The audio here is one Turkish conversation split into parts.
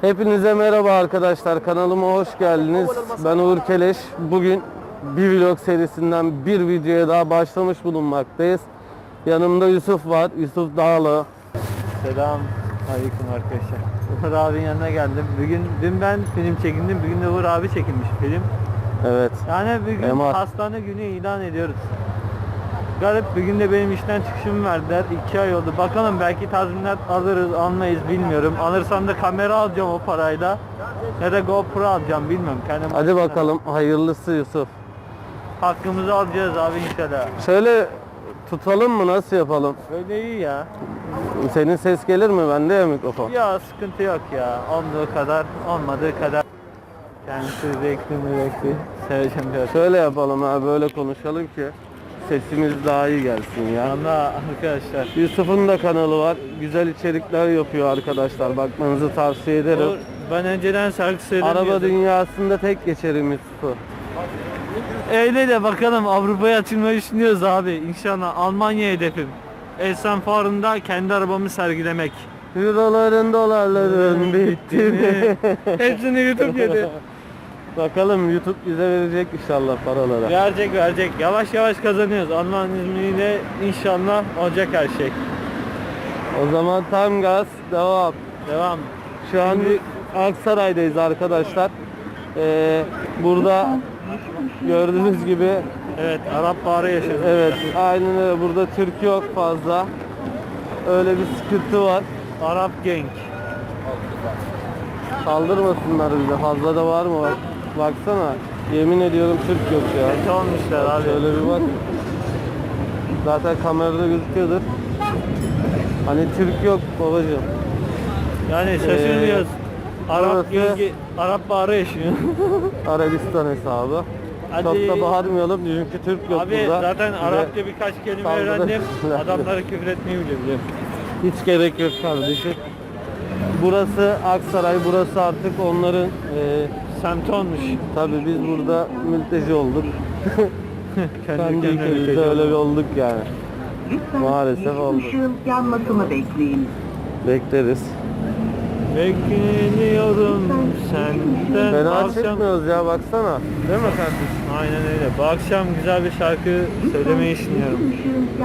Hepinize merhaba arkadaşlar. Kanalıma hoş geldiniz. Ben Uğur Keleş. Bugün bir vlog serisinden bir videoya daha başlamış bulunmaktayız. Yanımda Yusuf var. Yusuf Dağlı. Selam. Aleyküm arkadaşlar. Uğur abinin yanına geldim. Bugün dün ben film çekindim. Bugün de Uğur abi çekilmiş film. Evet. Yani bugün Emar. hastane günü ilan ediyoruz. Garip bugün de benim işten çıkışımı verdiler. İki ay oldu. Bakalım belki tazminat alırız almayız bilmiyorum. Alırsam da kamera alacağım o parayla. Ya da GoPro alacağım bilmiyorum. Kendim Hadi bakalım. Hayırlısı Yusuf. Hakkımızı alacağız abi inşallah. Şöyle tutalım mı? Nasıl yapalım? Böyle iyi ya. Senin ses gelir mi? Bende ya mikrofon. Ya sıkıntı yok ya. Olmadığı kadar, olmadığı kadar. Kendisi renkli mi renkli. Seveceğim biraz. Şöyle yapalım ha. Böyle konuşalım ki sesimiz daha iyi gelsin ya. Valla arkadaşlar. Yusuf'un da kanalı var. Güzel içerikler yapıyor arkadaşlar. Bakmanızı tavsiye ederim. Uğur, Ben önceden şarkı söylemiyordum. Araba dünyasında tek geçerim Yusuf'u. Öyle de bakalım Avrupa'ya açılmayı düşünüyoruz abi. İnşallah Almanya hedefim. Esen Fuarı'nda kendi arabamı sergilemek. Euroların dolarların bitti mi? Hepsini YouTube yedi. Bakalım YouTube bize verecek inşallah paraları. Verecek verecek. Yavaş yavaş kazanıyoruz. Alman izniyle inşallah olacak her şey. O zaman tam gaz devam. Devam. Şu an Şimdi- Aksaray'dayız arkadaşlar. Ee, burada gördüğünüz gibi Evet Arap Baharı yaşadık. evet aynen öyle burada Türk yok fazla. Öyle bir sıkıntı var. Arap Gang. Saldırmasınlar bize. Fazla da var mı bak. Baksana. Yemin ediyorum Türk yok ya. Kötü olmuşlar abi. Şöyle bir bak. Zaten kamerada gözüküyordur. Hani Türk yok babacığım. Yani şaşırmıyoruz. Arap burası- Gang'i, Arap Baharı yaşıyor. Arabistan hesabı. Hadi. Çok da bağırmayalım çünkü Türk yok Abi burada. zaten Bize Arapça birkaç kelime saldırı- öğrendim. Adamlara küfür etmeyi bile biliyorum. Hiç gerek yok kardeşim. Burası Aksaray, burası artık onların e, Semt olmuş. tabi biz burada mülteci olduk. Kendi ülkemizde öyle bir olduk yani. Lütfen Maalesef yeşil oldu. ışığın yanmasını bekleyin. Bekleriz. Bekliyorum senden. Fena akşam- çekmiyoruz ya baksana. Değil mi kardeşim? Aynen öyle. Bu akşam güzel bir şarkı söylemeyi düşünüyorum.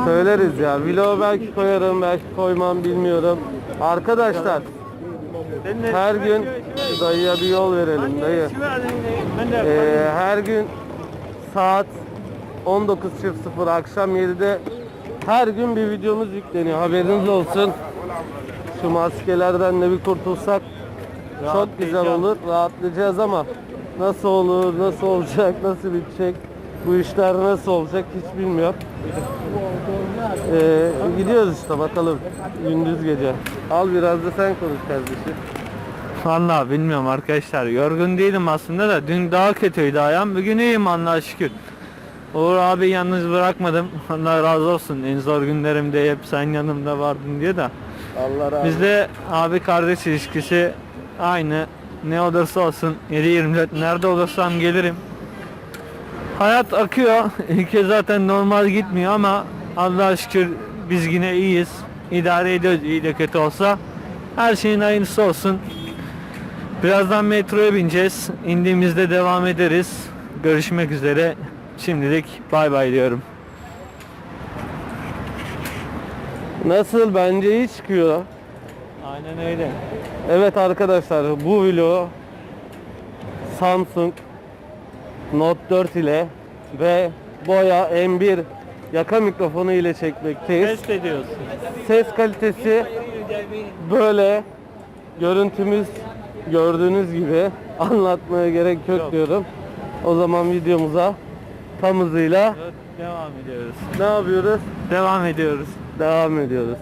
Söyleriz ya. Vlog belki koyarım, belki koymam bilmiyorum. Arkadaşlar her gün dayıya bir yol verelim dayı. Ee, her gün saat 19.00 akşam 7'de her gün bir videomuz yükleniyor. Haberiniz olsun. Şu maskelerden de bir kurtulsak çok güzel olur. Rahatlayacağız ama nasıl olur, nasıl olacak, nasıl bitecek, bu işler nasıl olacak hiç bilmiyorum. Ee, gidiyoruz işte bakalım gündüz gece. Al biraz da sen konuş kardeşim. Vallahi bilmiyorum arkadaşlar. Yorgun değilim aslında da dün daha kötüydü ayağım. Bugün iyiyim Allah'a şükür. Uğur abi yalnız bırakmadım. Allah razı olsun. En zor günlerimde hep sen yanımda vardın diye de. Allah razı. Bizde abi kardeş ilişkisi aynı. Ne olursa olsun 7-24 nerede olursam gelirim. Hayat akıyor. Ülke zaten normal gitmiyor ama Allah'a şükür biz yine iyiyiz. İdare ediyoruz iyi de kötü olsa. Her şeyin hayırlısı olsun. Birazdan metroya bineceğiz. İndiğimizde devam ederiz. Görüşmek üzere. Şimdilik bay bay diyorum. Nasıl bence iyi çıkıyor. Aynen öyle. Evet arkadaşlar bu vlogu Samsung Note 4 ile ve Boya M1 yaka mikrofonu ile çekmekteyiz. Test ediyoruz. Ses kalitesi böyle görüntümüz gördüğünüz gibi anlatmaya gerek yok Yok. diyorum. O zaman videomuza tam hızıyla Evet, Devam ediyoruz. ne yapıyoruz? Devam ediyoruz. Devam ediyoruz.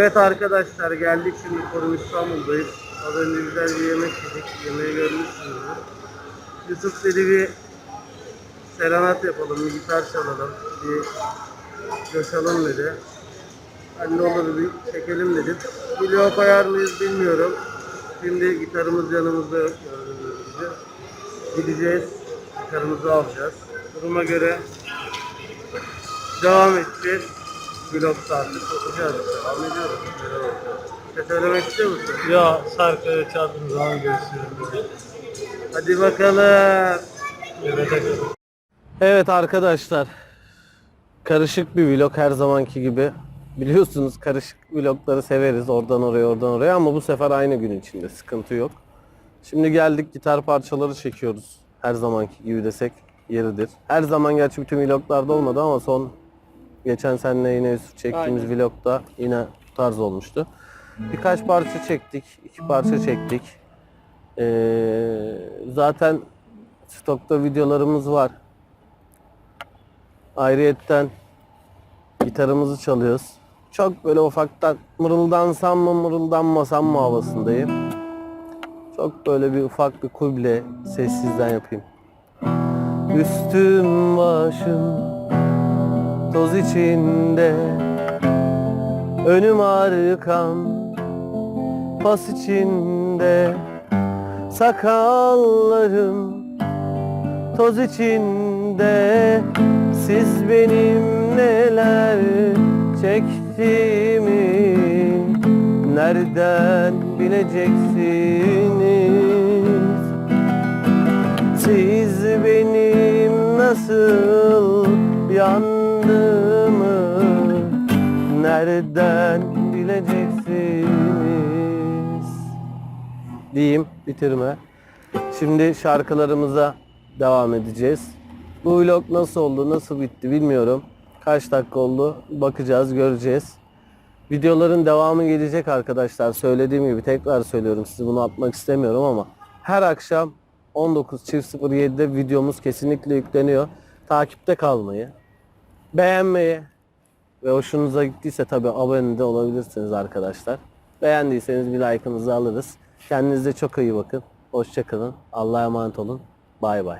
Evet arkadaşlar geldik şimdi Forum İstanbul'dayız. Az önce güzel bir yemek yedik. Yemeği görmüşsünüzdür. Yusuf dedi bir serenat yapalım, bir gitar çalalım, bir coşalım dedi. Ben ne olur bir çekelim dedim. Video koyar mıyız bilmiyorum. Şimdi gitarımız yanımızda yok. Gideceğiz, gitarımızı alacağız. Duruma göre devam edeceğiz. Vlog saati sokacağız. Devam ediyoruz. Bir şey söylemek istiyor musun? Ya şarkıyı çaldığım zaman görüşürüz. Hadi bakalım. Evet arkadaşlar. Karışık bir vlog her zamanki gibi. Biliyorsunuz karışık vlogları severiz. Oradan oraya oradan oraya ama bu sefer aynı gün içinde. Sıkıntı yok. Şimdi geldik gitar parçaları çekiyoruz. Her zamanki gibi desek yeridir. Her zaman gerçi bütün vloglarda olmadı ama son geçen seninle yine Yusuf çektiğimiz vlogda yine bu tarz olmuştu. Birkaç parça çektik. iki parça çektik. Ee, zaten stokta videolarımız var. Ayrıyetten gitarımızı çalıyoruz. Çok böyle ufaktan mırıldansam mı mırıldanmasam mı havasındayım. Çok böyle bir ufak bir kuble sessizden yapayım. Üstüm başım toz içinde. Önüm arkam pas içinde. Sakallarım toz içinde. Siz benim neler çektiğimi Nereden bileceksiniz? Siz benim nasıl yandığımı Nereden bileceksiniz Diyeyim bitirme. Şimdi şarkılarımıza devam edeceğiz. Bu vlog nasıl oldu, nasıl bitti bilmiyorum. Kaç dakika oldu bakacağız, göreceğiz. Videoların devamı gelecek arkadaşlar. Söylediğim gibi tekrar söylüyorum. Sizi bunu atmak istemiyorum ama her akşam 19.07'de videomuz kesinlikle yükleniyor. Takipte kalmayı, beğenmeyi ve hoşunuza gittiyse tabi abone de olabilirsiniz arkadaşlar. Beğendiyseniz bir like'ınızı alırız. Kendinize çok iyi bakın. Hoşçakalın. Allah'a emanet olun. Bay bay.